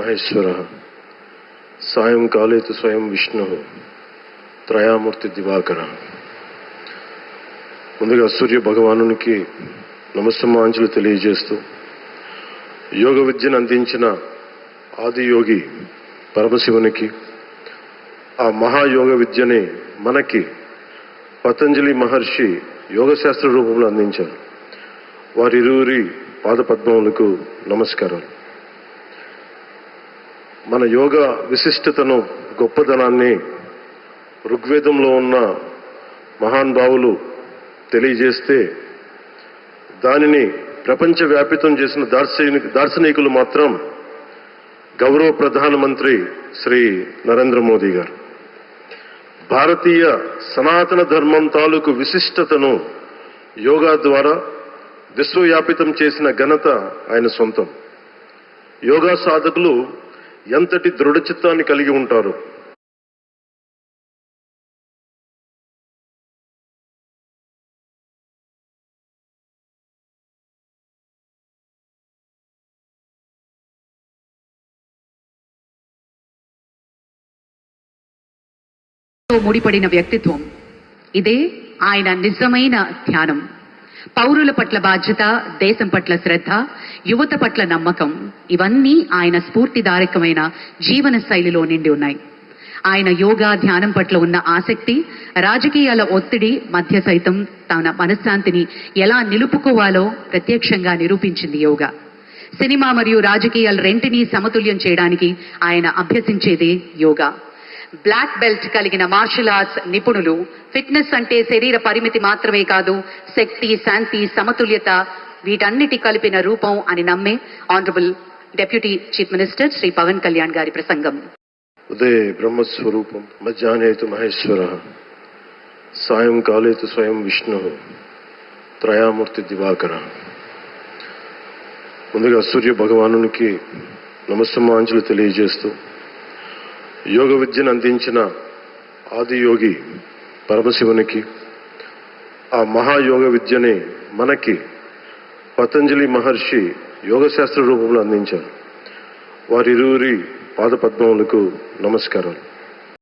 మహేశ్వర సాయంకాలే తు స్వయం విష్ణు త్రయామూర్తి దివాకర. ముందుగా సూర్య భగవానునికి నమస్సమాంజలు తెలియజేస్తూ యోగ విద్యను అందించిన ఆదియోగి పరమశివునికి ఆ మహాయోగ విద్యని మనకి పతంజలి మహర్షి యోగశాస్త్ర రూపంలో అందించారు. వారిరువురి పాదపద్మములకు నమస్కారాలు. మన యోగ విశిష్టతను గొప్పదనాన్ని ఋగ్వేదంలో ఉన్న మహాన్ భావులు తెలియజేస్తే దానిని ప్రపంచవ్యాపితం చేసిన దార్శనిక దార్శనికులు మాత్రం గౌరవ ప్రధానమంత్రి శ్రీ నరేంద్ర మోదీ గారు. భారతీయ సనాతన ధర్మం తాలూకు విశిష్టతను యోగా ద్వారా విశ్వవ్యాపితం చేసిన ఘనత ఆయన సొంతం. యోగా సాధకులు ఎంతటి దృఢచిత్తాన్ని కలిగి ఉంటారు? తో ముడిపడిన వ్యక్తిత్వం. ఇదే ఆయన నిజమైన ధ్యానం పౌరుల పట్ల బాధ్యత దేశం పట్ల శ్రద్ధ యువత పట్ల నమ్మకం ఇవన్నీ ఆయన స్ఫూర్తిదారకమైన జీవన శైలిలో నిండి ఉన్నాయి. ఆయన యోగా ధ్యానం పట్ల ఉన్న ఆసక్తి రాజకీయాల ఒత్తిడి మధ్య సైతం తన మనశ్శాంతిని ఎలా నిలుపుకోవాలో ప్రత్యక్షంగా నిరూపించింది యోగా. సినిమా మరియు రాజకీయాలు రెంటినీ సమతుల్యం చేయడానికి ఆయన అభ్యసించేదే యోగా. బ్లాక్ బెల్ట్ కలిగిన మార్షల్ ఆర్ట్స్ నిపుణులు. ఫిట్నెస్ అంటే శరీర పరిమితి మాత్రమే కాదు శక్తి శాంతి సమతుల్యత వీటన్నిటి కలిపిన రూపం అని నమ్మే honourable deputy chief minister Shri Pawan Kalyan గారి ప్రసంగం. ఉదయ బ్రహ్మస్వరూపం. మధ్యాహ్నేతు మహేశ్వర. సాయంకాలేతు స్వయం విష్ణు. త్రయామూర్తి దివాకర. ముందుగా సూర్య భగవానునికి నమస్సమాంజలు తెలియజేస్తూ యోగ విద్యను అందించిన ఆదియోగి పరమశివునికి ఆ మహాయోగ విద్యని మనకి పతంజలి మహర్షి యోగశాస్త్ర రూపంలో అందించారు. వారిరువురి పాదపద్మములకు నమస్కారాలు.